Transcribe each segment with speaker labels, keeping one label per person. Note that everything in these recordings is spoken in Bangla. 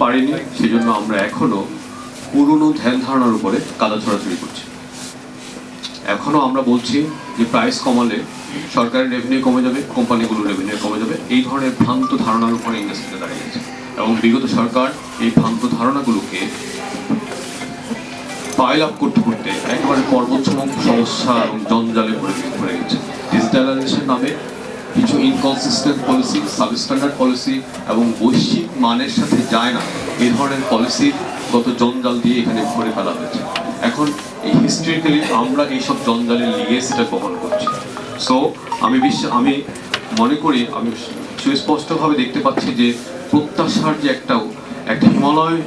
Speaker 1: পারিনি, সেজন্য আমরা এখনও পুরনো ধ্যান ধারণার উপরে কাদা ছড়াছড়ি করছি। এখনও আমরা বলছি যে প্রাইস কমালে সরকারের রেভিনিউ কমে যাবে, কোম্পানিগুলোর রেভিনিউ কমে যাবে। এই ধরনের ভ্রান্ত ধারণার উপরে ইন্ডাস্ট্রিটা দাঁড়িয়েছে এবং বিগত সরকার এই ভ্রান্ত ধারণাগুলোকে পাইল আপ করতে করতে একেবারে পর্বতসম সমস্যা এবং জঞ্জালে পড়ে পড়ে গেছে। ডিজিটালাইজেশন নামে কিছু ইনকনসিস্টেন্ট পলিসি সাবস্ট্যান্ডার্ড পলিসি এবং বৈশ্বিক মানের সাথে যায় না, এ ধরনের পলিসির গত জঞ্জাল দিয়ে এখানে ভরে ফেলা হয়েছে। এখন এই হিস্ট্রিক্যালি আমরা এইসব জঞ্জালের লিগেসিটা বহন করছি। সো আমি বিশ্বাস আমি মনে করি, আমি সুস্পষ্টভাবে দেখতে পাচ্ছি যে প্রত্যাশার যে একটা একটা হিমালয়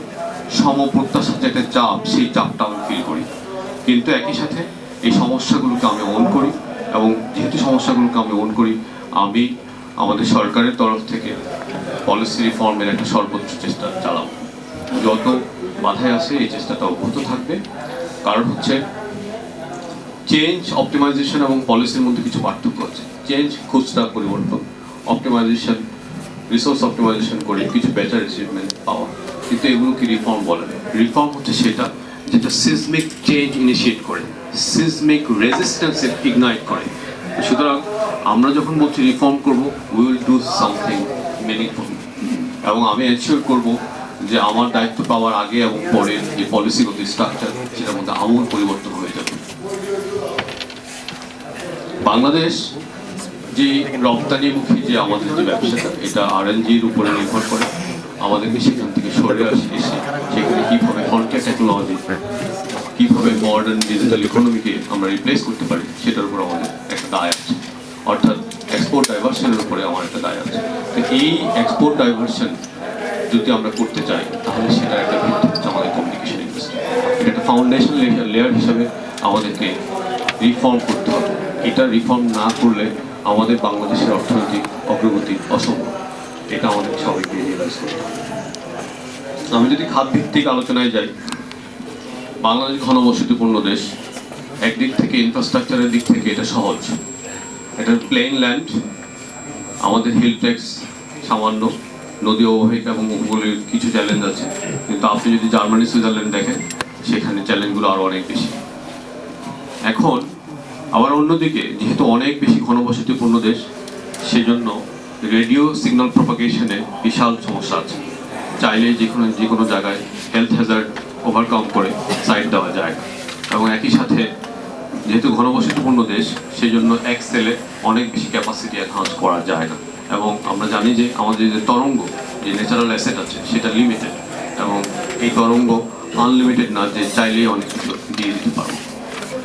Speaker 1: সম প্রত্যাশার যে একটা চাপ, সেই চাপটা আমি ফিল করি। কিন্তু একই সাথে এই সমস্যাগুলোকে আমি অন করি এবং যেহেতু সমস্যাগুলোকে আমি অন করি আমি আমাদের সরকারের তরফ থেকে পলিসি রিফর্মের একটা সর্বোচ্চ চেষ্টা চালাবো। যত বাধায় আসে এই চেষ্টাটা অব্যাহত থাকবে। কারণ হচ্ছে চেঞ্জ অপটিমাইজেশন এবং পলিসির মধ্যে কিছু পার্থক্য আছে। চেঞ্জ খুচরা পরিবর্তন অপটিমাইজেশন রিসোর্স অপটিমাইজেশন করে কিছু বেটার অ্যাচিভমেন্ট পাওয়া। কিন্তু এগুলোকে রিফর্ম বলে রিফর্ম হচ্ছে সেটা যেটা সিজমিক চেঞ্জ ইনিশিয়েট করে সিজমিক রেজিস্ট্যান্স ইগনাইট করে। সুতরাং আমরা যখন বলছি রিফর্ম করব we will do something meaningful এবং আমি এনশিওর করব যে আমার দায়িত্ব পাওয়ার আগে এবং পরে যে পলিসিগত স্ট্রাকচার সেটার মধ্যে আমূল পরিবর্তন হয়ে যাবে। বাংলাদেশ যে রপ্তানিমুখী যে আমাদের যে ব্যবসাটা, এটা আরএনজির উপরে নির্ভর করে। আমাদেরকে সেখান থেকে সরে আসে, এসে সেখানে কীভাবে ফ্রন্টিয়ার টেকনোলজি কীভাবে মডার্ন ডিজিটাল ইকোনমিকে আমরা রিপ্লেস করতে পারি, সেটার উপর আমাদের একটা দায় আছে। অর্থাৎ এক্সপোর্ট ডাইভার্সনের উপরে আমার একটা দায় আছে। তো এই এক্সপোর্ট ডাইভার্সন যদি আমরা করতে চাই, তাহলে সেটা একটা ভিত্তি হচ্ছে আমাদের কমিউনিকেশন ইন্ডাস্ট্রি এটা একটা ফাউন্ডেশন লেয়ার হিসাবে আমাদেরকে রিফর্ম করতে হবে। এটা রিফর্ম না করলে আমাদের বাংলাদেশের অর্থনৈতিক অগ্রগতি অসম্ভব। এটা আমাদের সবাইকে রিয়েলাইজ করতে হবে। আমি যদি খাত ভিত্তিক আলোচনায় যাই, বাংলাদেশ ঘনবসতিপূর্ণ দেশ, একদিক থেকে ইনফ্রাস্ট্রাকচারের দিক থেকে এটা সহজ। এটা প্লেন ল্যান্ড আমাদের হিল ট্যাক্স সামান্য, নদী অববাহিকা এবং উপকূলের কিছু চ্যালেঞ্জ আছে। কিন্তু আপনি যদি জার্মানি, সুইজারল্যান্ড দেখেন, সেখানে চ্যালেঞ্জগুলো আরও অনেক বেশি। এখন, আবার অন্যদিকে, যেহেতু অনেক বেশি ঘনবসতিপূর্ণ দেশ, সেজন্য রেডিও সিগন্যাল প্রপাগেশনে বিশাল সমস্যা আছে। চাইলে যে কোনো যে কোনো জায়গায় হেলথ হ্যাজার্ড ওভারকাম করে সাইড দেওয়া যায়। এবং একই সাথে যেহেতু ঘনবসতিপূর্ণ দেশ সেই জন্য এক সেলে অনেক বেশি ক্যাপাসিটি এনহান্স করা যায় না। এবং আমরা জানি যে আমাদের যে তরঙ্গ, যে ন্যাচারাল অ্যাসেট আছে, সেটা লিমিটেড এবং এই তরঙ্গ আনলিমিটেড না, যে চাইলেই অনেক কিছু দিয়ে দিতে পারব।